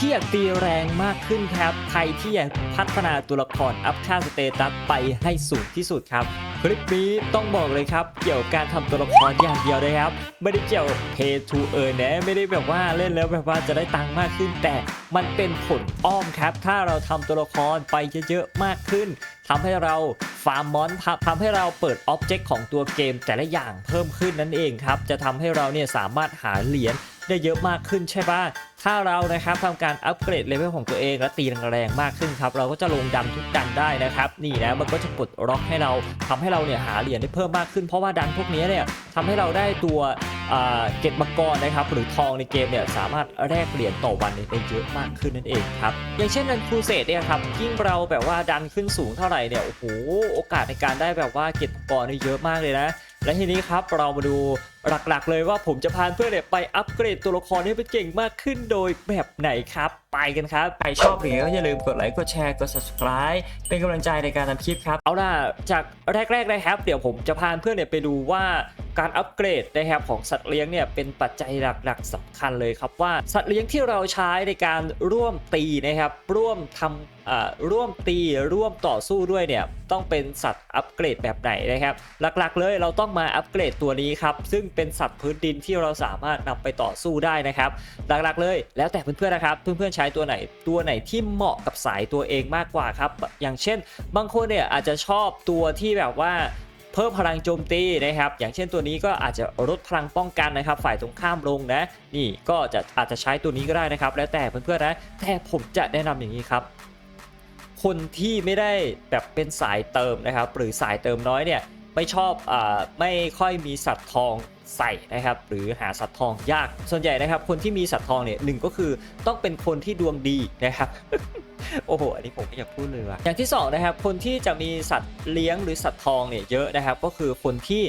ที่อยากตีแรงมากขึ้นครับ ใครที่อยากพัฒนาตัวละครอัพค่าสเตตัสไปให้สูงที่สุดครับ คลิปนี้ต้องบอกเลยครับ เกี่ยวกับการทำตัวละครอย่างเดียวเลยครับ ไม่ได้เกี่ยว pay to earn นะ ไม่ได้แบบว่าเล่นแล้วแบบว่าจะได้ตังค์มากขึ้น แต่มันเป็นผลอ้อมครับ ถ้าเราทำตัวละครไปเยอะๆมากขึ้นทำให้เราฟาร์มมอนทำให้เราเปิดอ็อบเจกต์ของตัวเกมแต่ละอย่างเพิ่มขึ้นนั่นเองครับ จะทำให้เราเนี่ยสามารถหาเหรียญได้เยอะมากขึ้นใช่ปะถ้าเรานะครับทำการอัปเกรดเลเวลของตัวเองและตีแรงๆมากขึ้นครับเราก็จะลงดันทุกดันได้นะครับนี่นะมันก็จะปลดล็อกให้เราทำให้เราเนี่ยหาเหรียญได้เพิ่มมากขึ้น เพราะว่าดันพวกนี้เนี่ยทำให้เราได้ตัวเก็บมังกรนะครับหรือทองในเกมเนี่ยสามารถแลกเหรียญต่อวันได้เยอะมากขึ้นนั่นเองครับอย่างเช่นดันครูเสดเนี่ยครับยิ่งเราแบบว่าดันขึ้นสูงเท่าไหร่เนี่ยโอ้โหโอกาสในการได้แบบว่าเก็บมังกรนี่เยอะมากเลยนะและทีนี้ครับเรามาดู หลักๆ เลยว่าผมจะพาเพื่อนเนี่ยไปอัปเกรดตัวละครให้เป็นเก่งมากขึ้นโดยแบบไหนครับ ไปกันครับ ใครชอบหรือก็อย่าลืมกดไลค์กดแชร์กด subscribe เป็นกำลังใจในการทำคลิปครับ เอาล่ะจากแรกๆนะครับเดี๋ยวผมจะพาเพื่อนเนี่ยไปดูว่าการอัปเกรดนะครับของสัตว์เลี้ยงเนี่ยเป็นปัจจัยหลักๆสำคัญเลยครับว่าสัตว์เลี้ยงที่เราใช้ในการร่วมตีนะครับร่วมทำอ่าร่วมตีร่วมต่อสู้ด้วยเนี่ยต้องเป็นสัตว์อัปเกรดแบบไหนนะครับ หลักๆเลยเราต้องมาอัปเกรดตัวนี้ครับซึ่งเป็นสัตว์พื้นดินที่เราสามารถนำไปต่อสู้ได้นะครับ หลักๆเลย แล้วแต่เพื่อนๆนะครับ เพื่อนๆใช้ตัวไหนตัวไหนที่เหมาะกับสายตัวเองมากกว่าครับ อย่างเช่น บางคนเนี่ยอาจจะชอบตัวที่แบบว่าเพิ่มพลังโจมตีนะครับ อย่างเช่นตัวนี้ก็อาจจะลดพลังป้องกันนะครับ ฝ่ายตรงข้ามลงนะ นี่ก็จะอาจจะใช้ตัวนี้ก็ได้นะครับ แล้วแต่เพื่อนๆนะ แต่ผมจะแนะนำอย่างนี้ครับ คนที่ไม่ได้แบบเป็นสายเติมนะครับ หรือสายเติมน้อยเนี่ย ไม่ชอบอาไม่ค่อยมีสัตว์ทอง ใส่นะครับหรือหาสัตว์ทองยาก ส่วนใหญ่นะครับคนที่มีสัตว์ทองเนี่ยหนึ่งก็คือต้องเป็นคนที่ดวงดีนะครับโอ้โห อันนี้ผมไม่อยากพูดเลยว่ะ อย่างที่สองนะครับ คนที่จะมีสัตว์เลี้ยงหรือสัตว์ทองเนี่ยเยอะนะครับ ก็คือคนที่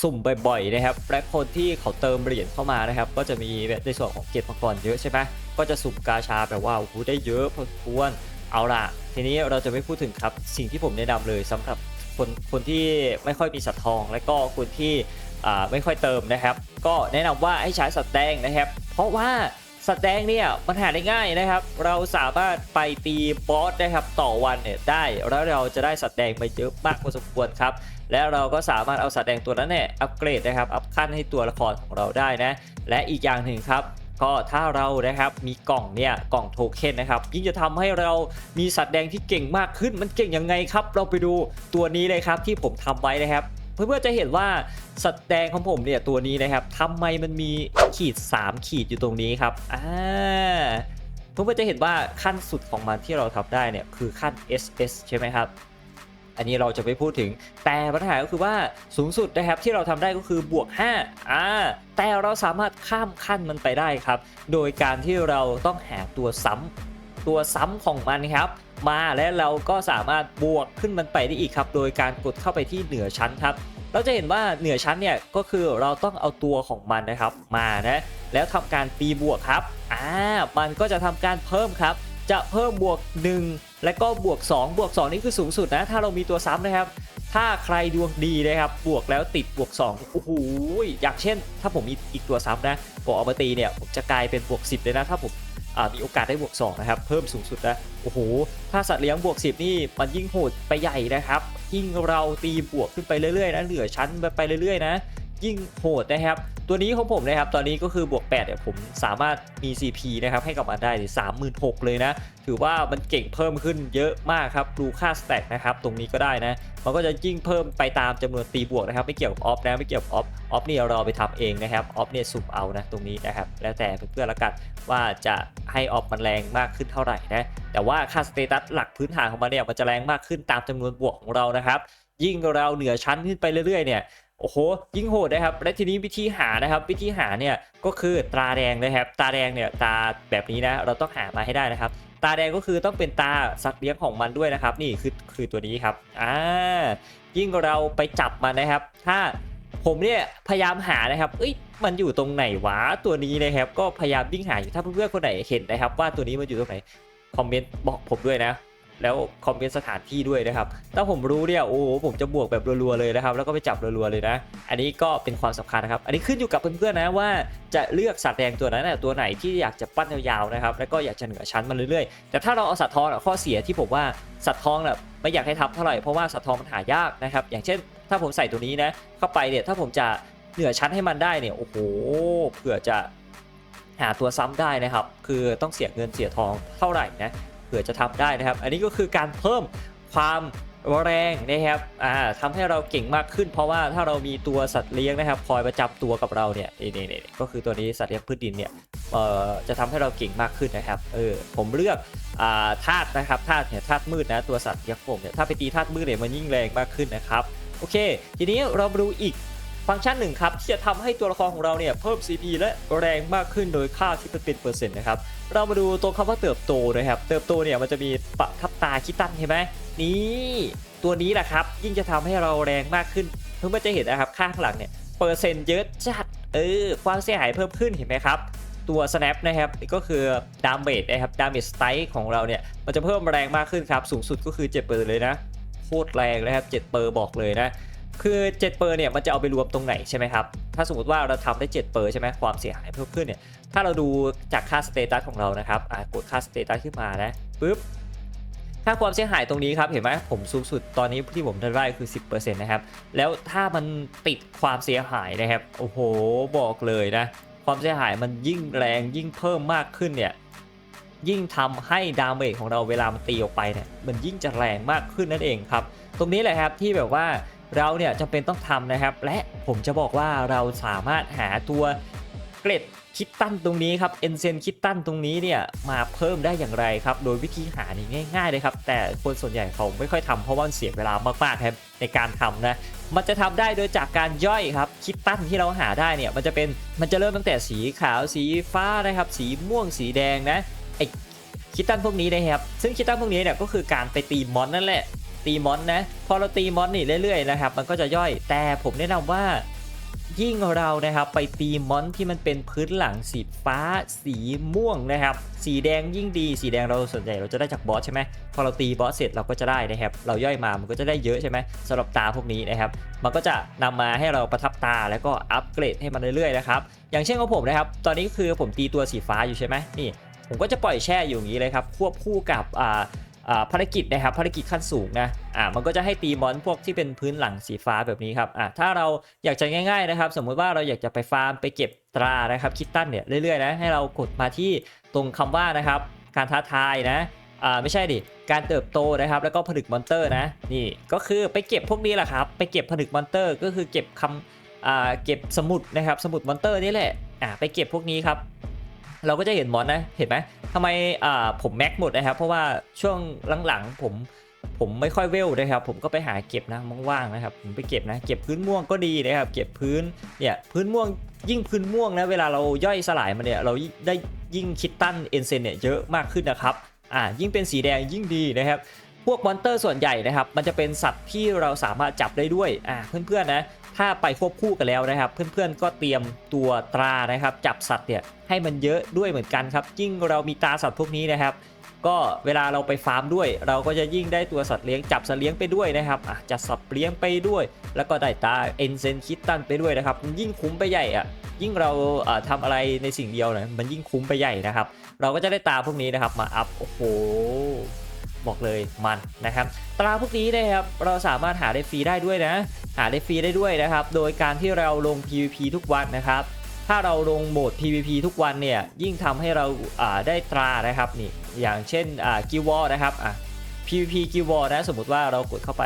สุ่มบ่อยๆนะครับ และคนที่เขาเติมเหรียญเข้ามานะครับ ก็จะมีแบบในส่วนของเก็บมังกรเยอะใช่ไหมก็จะสุ่มกาชาแบบว่าโอ้โหได้เยอะพอควร เอาล่ะ ทีนี้เราจะไม่พูดถึงครับ สิ่งที่ผมแนะนำเลยสำหรับคนคนที่ไม่ค่อยมีสัตว์ทอง และก็คนที่ ไม่ค่อยเติมนะครับ ก็แนะนำว่าให้ใช้สัตว์แดงนะครับ เพราะว่าสัตว์แดงเนี่ยมันหาได้ง่ายนะครับ เราสามารถไปตีบอสนะครับต่อวันเนี่ยได้แล้วเราจะได้สัตว์แดงมาเยอะมากพอสมควรครับและเราก็สามารถเอาสัตว์แดงตัวนั้นเนี่ยอัปเกรดนะครับอัพขั้นให้ตัวละครของเราได้นะและอีกอย่างหนึ่งครับก็ถ้าเรานะครับมีกล่องเนี่ยกล่องโทเค็นนะครับยิ่งจะทำให้เรามีสัตว์แดงที่เก่งมากขึ้นมันเก่งยังไงครับ เราไปดูตัวนี้เลยครับที่ผมทำไว้นะครับ เพื่อนๆจะเห็นว่าสัตว์แดงของผมเนี่ยตัวนี้นะครับทำไมมันมีขีด 3 ขีดอยู่ตรงนี้ครับอ่าเพื่อนๆจะเห็นว่าขั้นสุดของมันที่เราทำได้เนี่ยคือขั้น SS ใช่ไหมครับอันนี้เราจะไม่พูดถึง แต่ปัญหาก็คือว่าสูงสุดนะครับที่เราทำได้ก็คือบวก5อ่าแต่เราสามารถข้ามขั้นมันไปได้ครับ โดยการที่เราต้องหาตัวซ้ำ ตัวซ้ำของมันครับ มาและเราก็สามารถบวกขึ้นมันไปได้อีกครับ โดยการกดเข้าไปที่เหนือชั้นครับ เราจะเห็นว่าเหนือชั้นเนี่ยก็คือเราต้องเอาตัวของมันนะครับ มานะแล้วทำการตีบวกครับอ่ามันก็จะทำการเพิ่มครับ จะเพิ่มบวก 1 และก็บวก 2 บวก 2 นี่คือสูงสุดนะ ถ้าเรามีตัวซ้ำนะครับถ้าใครดวงดีนะครับ บวกแล้วติดบวก2โอ้โหอย่างเช่น ถ้าผมมีอีกตัวซ้ำนะผมเอามาตีเนี่ยผมจะกลายเป็นบวก 10 เลยนะ ถ้าผม มีโอกาสได้บวก2นะครับเพิ่มสูงสุดนะโอ้โหถ้าสัตว์เลี้ยงบวก 10 นี่มันยิ่งโหดไปใหญ่นะครับยิ่งเราตีบวกขึ้นไปเรื่อยๆนะเหลือชั้นไปเรื่อยๆนะยิ่งโหดนะครับ ตัวนี้ของผมนะครับ ตอนนี้ก็คือบวก8เนี่ยผมสามารถมี CP นะครับ ให้กับมันได้สามหมื่นหกเลยนะ ถือว่ามันเก่งเพิ่มขึ้นเยอะมากครับดูค่าสแต็กนะครับ ตรงนี้ก็ได้นะ มันก็จะยิ่งเพิ่มไปตามจำนวนตีบวกนะครับ ไม่เกี่ยวกับออฟนะไม่เกี่ยวกับออฟออฟนี่เราไปทำเองนะครับออฟเนี่ยสุ่มเอานะตรงนี้นะครับ แล้วแต่เพื่อนๆละกันว่าจะให้ออฟมันแรงมากขึ้นเท่าไหร่นะแต่ว่าค่าสเตตัสหลักพื้นฐานของมันเนี่ยมันจะแรงมากขึ้นตามจำนวนบวกของเรานะครับ ยิ่งเราเหนือชั้นขึ้นไปเรื่อยๆเนี่ยโอ้โหยิ่งโหดนะครับ และทีนี้วิธีหานะครับวิธีหาเนี่ยก็คือตราแดงนะครับตาแดงเนี่ยตาแบบนี้นะเราต้องหามาให้ได้นะครับ ตาแดงก็คือต้องเป็นตาสัตว์เลี้ยงของมันด้วยนะครับ นี่คือคือตัวนี้ครับอ่ายิ่งเราไปจับมันนะครับ ถ้าผมเนี่ยพยายามหานะครับเอ้ยมันอยู่ตรงไหนวะตัวนี้นะครับ ก็พยายามวิ่งหาอยู่ถ้าเพื่อนๆคนไหนเห็นนะครับ ว่าตัวนี้มันอยู่ตรงไหนคอมเมนต์บอกผมด้วยนะ แล้วคอมเมนต์สถานที่ด้วยนะครับ ถ้าผมรู้เนี่ยโอ้โหผมจะบวกแบบรัวๆเลยนะครับ แล้วก็ไปจับรัวๆเลยนะ อันนี้ก็เป็นความสำคัญนะครับ อันนี้ขึ้นอยู่กับเพื่อนๆนะว่าจะเลือกสัตว์แดงตัวนั้นนะตัวไหนที่อยากจะปั้นยาวๆนะครับ แล้วก็อยากจะเหนือชั้นมันเรื่อยๆ แต่ถ้าเราเอาสัตว์ทองอะข้อเสียที่ผมว่าสัตว์ทองน่ะไม่อยากให้ทับเท่าไหร่เพราะว่าสัตว์ทองมันหายากนะครับ อย่างเช่น ถ้าผมใส่ตัวนี้นะเข้าไปเนี่ยถ้าผมจะเหนือชั้นให้มันได้เนี่ยโอ้โหเผื่อจะหาตัวซ้ำได้นะครับ คือต้องเสียเงินเสียทองเท่าไหร่นะ ผื่อจะทำได้นะครับ อันนี้ก็คือการเพิ่มความแรงนะครับอ่าทำให้เราเก่งมากขึ้น เพราะว่าถ้าเรามีตัวสัตว์เลี้ยงนะครับคอยประจำตัวกับเราเนี่ยนี่นี่นก็คือตัวนี้สัตว์เลี้ยงพืชดินเนี่ยเอ่อจะทำให้เราเก่งมากขึ้นนะครับเออผมเลือกอ่าธาตุนะครับธาตุเนี่ยธาตุมืดนะตัวสัตว์เลี้ยงผมเนี่ยถ้าไปตีธาตุมืดเนี่ยมันยิ่งแรงมากขึ้นนะครับโอเค ทีนี้เรามาดูอีก ฟังก์ชันหนึ่งครับที่จะทำให้ตัวละครของเราเนี่ยเพิ่ม CP และแรงมากขึ้นโดยค่าที่เป็นเปอร์เซ็นต์นะครับเรามาดูตรงคำว่าเติบโตนะครับเติบโตเนี่ยมันจะมีปะทับตาคิดตั้นใช่ไหมนี่ตัวนี้แหละครับยิ่งจะทำให้เราแรงมากขึ้นเพื่อนจะเห็นนะครับข้างหลังเนี่ยเปอร์เซ็นต์เยอะจัดเออความเสียหายเพิ่มขึ้นเห็นไหมครับตัว snap นะครับก็คือดาเมจนะครับดาเมจสไตล์ของเราเนี่ยมันจะเพิ่มแรงมากขึ้นครับสูงสุดก็คือ7เปอร์เลยนะโคตรแรงเลยครับ7เปอร์บอกเลยนะ คือ7เปอร์เนี่ยมันจะเอาไปรวมตรงไหนใช่ไหมครับ ถ้าสมมติว่าเราทำได้7เปอร์ใช่ไหมความเสียหายเพิ่มขึ้นเนี่ย ถ้าเราดูจากค่าสเตตัสของเรานะครับอ่ากดค่าสเตตัสขึ้นมานะปุ๊บค่าความเสียหายตรงนี้ครับเห็นไหมผมสูงสุดตอนนี้ที่ผมได้คือ 10%นะครับแล้วถ้ามันติดความเสียหายนะครับโอ้โหบอกเลยนะความเสียหายมันยิ่งแรงยิ่งเพิ่มมากขึ้นเนี่ยยิ่งทำให้ดาเมจของเราเวลามันตีออกไปเนี่ยมันยิ่งจะแรงมากขึ้นนั่นเองครับ ตรงนี้แหละครับที่แบบว่า เราเนี่ยจำเป็นต้องทำนะครับ และผมจะบอกว่าเราสามารถหาตัวเกร็ดคิดตั้นตรงนี้ครับเอ็นเซนคิดตั้นตรงนี้เนี่ยมาเพิ่มได้อย่างไรครับ โดยวิธีหานี่ง่ายๆเลยครับ แต่คนส่วนใหญ่เขาไม่ค่อยทำเพราะว่ามันเสียเวลามากๆครับในการทำนะมันจะทำได้โดยจากการย่อยครับ คิดตั้นที่เราหาได้เนี่ยมันจะเป็นมันจะเริ่มตั้งแต่สีขาวสีฟ้านะครับ สีม่วงสีแดงนะไอคิดตั้นพวกนี้นะครับซึ่งคิดตั้นพวกนี้เนี่ยก็คือการไปตีมอนนั่นแหละ ตีมอนนะพอเราตีมอนนี่เรื่อยๆนะครับมันก็จะย่อยแต่ผมแนะนำว่ายิ่งเรานะครับไปตีมอนที่มันเป็นพื้นหลังสีฟ้าสีม่วงนะครับ สีแดงยิ่งดี สีแดงเราส่วนใหญ่เราจะได้จากบอสใช่ไหมพอเราตีบอสเสร็จเราก็จะได้นะครับ เราย่อยมามันก็จะได้เยอะใช่ไหมสำหรับตาพวกนี้นะครับ มันก็จะนำมาให้เราประทับตาแล้วก็อัปเกรดให้มันเรื่อยๆนะครับอย่างเช่นของผมนะครับ ตอนนี้คือผมตีตัวสีฟ้าอยู่ใช่ไหมนี่ผมก็จะปล่อยแช่อยู่อย่างนี้เลยครับควบคู่กับอ่า ภารกิจนะครับภารกิจขั้นสูงนะอ่ามันก็จะให้ตีมอนพวกที่เป็นพื้นหลังสีฟ้าแบบนี้ครับอ่าถ้าเราอยากจะง่ายๆนะครับ สมมุติว่าเราอยากจะไปฟาร์มไปเก็บตรานะครับคิดตั้นเนี่ยเรื่อยๆนะให้เรากดมาที่ตรงคำว่านะครับการท้าทายนะอ่าไม่ใช่ดิการเติบโตนะครับแล้วก็ผลึกมอนเตอร์นะนี่ก็คือไปเก็บพวกนี้แหละครับไปเก็บผลึกมอนเตอร์ ก็คือเก็บคำอ่าเก็บสมุดนะครับสมุดมอนเตอร์นี่แหละอ่าไปเก็บพวกนี้ครับ เราก็จะเห็นมอนนะเห็นไหมทำไมอ่าผมแม็กหมดนะครับ เพราะว่าช่วงหลังๆผมผมไม่ค่อยเวลนะครับ ผมก็ไปหาเก็บนะว่างๆนะครับ ผมไปเก็บนะ เก็บพื้นม่วงก็ดีนะครับ เก็บพื้นเนี่ยพื้นม่วงยิ่งพื้นม่วงนะเวลาเราย่อยสลายมันเนี่ยเราได้ยิ่งคิดตั้นเอนเซนเนี่ยเยอะมากขึ้นนะครับอ่ายิ่งเป็นสีแดงยิ่งดีนะครับ พวกมอนเตอร์ส่วนใหญ่นะครับ มันจะเป็นสัตว์ที่เราสามารถจับได้ด้วยอ่าเพื่อนๆนะ ถ้าไปควบคู่กันแล้วนะครับ เพื่อนๆก็เตรียมตัวตรานะครับ จับสัตว์เนี่ยให้มันเยอะด้วยเหมือนกันครับยิ่งเรามีตราสัตว์พวกนี้นะครับ ก็เวลาเราไปฟาร์มด้วย เราก็จะยิ่งได้ตัวสัตว์เลี้ยงจับสัตว์เลี้ยงไปด้วยนะครับอะจัดสัตว์เลี้ยงไปด้วย แล้วก็ได้ตาเอนเซนคิตตันไปด้วยนะครับยิ่งคุ้มไปใหญ่อะยิ่งเราอ่าทำอะไรในสิ่งเดียวเนี่ยมันยิ่งคุ้มไปใหญ่นะครับ เราก็จะได้ตาพวกนี้นะครับมาอัพโอ้โห บอกเลยมันนะครับตราพวกนี้นะครับเราสามารถหาได้ฟรีได้ด้วยนะ หาได้ฟรีได้ด้วยนะครับ โดยการที่เราลง PVP ทุกวันนะครับถ้าเราลงโหมด PVP ทุกวันเนี่ยยิ่งทำให้เราได้ตรานะครับนี่อย่างเช่นกิววอลนะครับ PVP กิววอลนะสมมติว่าเรากดเข้าไป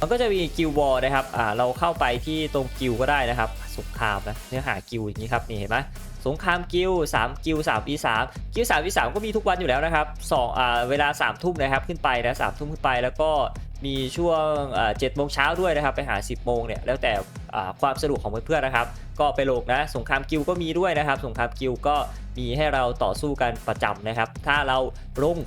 มันก็จะมีกิววอลนะครับเราเข้าไปที่ตรงกิวก็ได้นะครับสงครามนะเนื้อหากิวอย่างนี้ครับนี่เห็นไหม สงครามกิลด์3กิลด์3 v 3กิลด์3 v 3ก็มีทุกวันอยู่แล้วนะครับสองอ่าเวลา3ทุ่มนะครับขึ้นไปนะ3ทุ่มขึ้นไปแล้วก็มีช่วงอ่า7โมงเช้าด้วยนะครับ ไปหา 10โมงเนี่ยแล้วแต่อ่าความสะดวกของเพื่อนๆนะครับ ก็ไปโหลกนะสงครามกิลก็มีด้วยนะครับ สงครามกิลก็มีให้เราต่อสู้กันประจำนะครับ ถ้าเราลง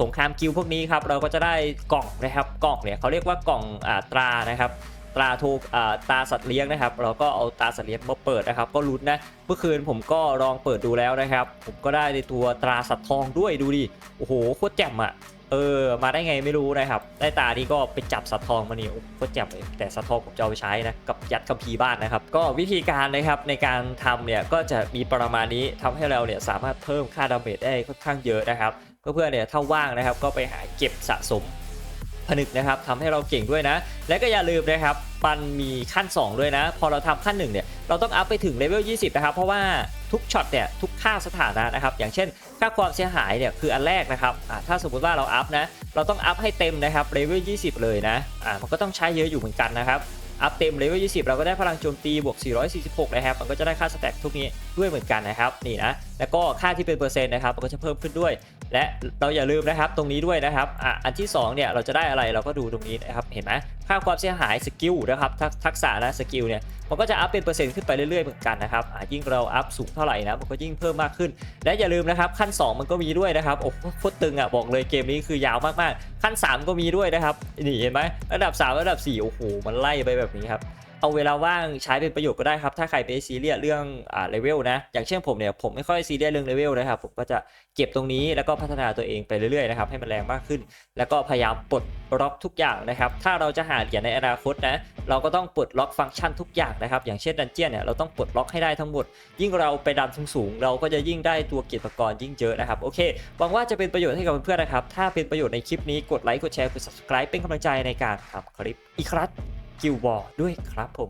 สงครามกิลพวกนี้ครับเราก็จะได้กล่องนะครับกล่องเนี่ยเขาเรียกว่ากล่องอ่าตรานะครับ ตราโทอ่าตาสัตว์เลี้ยงนะครับ เราก็เอาตาสัตว์เลี้ยงมาเปิดนะครับ ก็ลุ้นนะเมื่อคืนผมก็ลองเปิดดูแล้วนะครับ ผมก็ได้ในตัวตราสัตว์ทองด้วยดูดิโอ้โหโคตรแจ่มอะเออมาได้ไงไม่รู้นะครับ ได้ตานี้ก็ไปจับสัตว์ทองมานี่โคตรแจ่มเลยแต่สัตว์ทองผมจะเอาไปใช้นะกับยัดคัมภีร์บ้านนะครับ ก็วิธีการนะครับในการทำเนี่ยก็จะมีประมาณนี้ทำให้เราเนี่ยสามารถเพิ่มค่าดาเมจได้ค่อนข้างเยอะนะครับเพื่อนๆเนี่ยถ้าว่างนะครับก็ไปหาเก็บสะสม ผนึกนะครับทำให้เราเก่งด้วยนะ และก็อย่าลืมนะครับมันมีขั้น 2 ด้วยนะ พอเราทำขั้น1เนี่ยเราต้องอัพไปถึงเลเวล 20 นะครับ เพราะว่าทุกช็อตเนี่ยทุกค่าสถานะนะครับ อย่างเช่น ค่าความเสียหายเนี่ยคืออันแรกนะครับถ้าสมมุติว่าเราอัพนะ เราต้องอัพให้เต็มนะครับเลเวล 20 เลยนะะมันก็ต้องใช้เยอะอยู่เหมือนกันนะครับ อัพเต็มเลเวล20 เราก็ได้พลังโจมตีบวก 446 นะครับ มันก็จะได้ค่าสแต็กทุกนี้ด้วยเหมือนกันนะครับ นี่นะ แล้วก็ค่าที่เป็นเปอร์เซ็นต์นะครับ มันก็จะเพิ่มขึ้นด้วย และเราอย่าลืมนะครับ ตรงนี้ด้วยนะครับ อะ อันที่2เนี่ย เราจะได้อะไร เราก็ดูตรงนี้นะครับ เห็นไหม ค่าความเสียหายสกิลนะครับทักทักษะนะสกิลเนี่ยมันก็จะอัพเป็นเปอร์เซ็นต์ขึ้นไปเรื่อยๆเหมือนกันนะครับยิ่งเราอัพสูงเท่าไหร่นะมันก็ยิ่งเพิ่มมากขึ้น และอย่าลืมนะครับขั้น 2 มันก็มีด้วยนะครับโอ้โหโคตรตึงอะบอกเลยเกมนี้คือยาวมากๆ ขั้น 3 ก็มีด้วยนะครับนี่เห็นไหมระดับ 3 ระดับ 4 โอ้โหมันไล่ไปแบบนี้ครับ เอาเวลาว่างใช้เป็นประโยชน์ก็ได้ครับ ถ้าใครไปซีเรียสเรื่องอ่าเลเวลนะ อย่างเช่นผมเนี่ยผมไม่ค่อยซีเรียสเรื่องเลเวลนะครับ ผมก็จะเก็บตรงนี้แล้วก็พัฒนาตัวเองไปเรื่อยๆนะครับให้มันแรงมากขึ้น แล้วก็พยายามปลดล็อกทุกอย่างนะครับ ถ้าเราจะหาเหรียญในอนาคตนะ เราก็ต้องปลดล็อกฟังก์ชันทุกอย่างนะครับ อย่างเช่นดันเจียนเนี่ยเราต้องปลดล็อกให้ได้ทั้งหมด ยิ่งเราไปดันสูงๆเราก็จะยิ่งได้ตัวเกียรติกรยิ่งเยอะนะครับ โอเค หวังว่าจะเป็นประโยชน์ให้กับเพื่อนๆนะครับ ถ้าเป็นประโยชน์ในคลิปนี้กดไลค์ กดแชร์ กด subscribe เป็นกำลังใจในการทำคลิปอีกครั้ง กิวบอร์ด้วยครับผม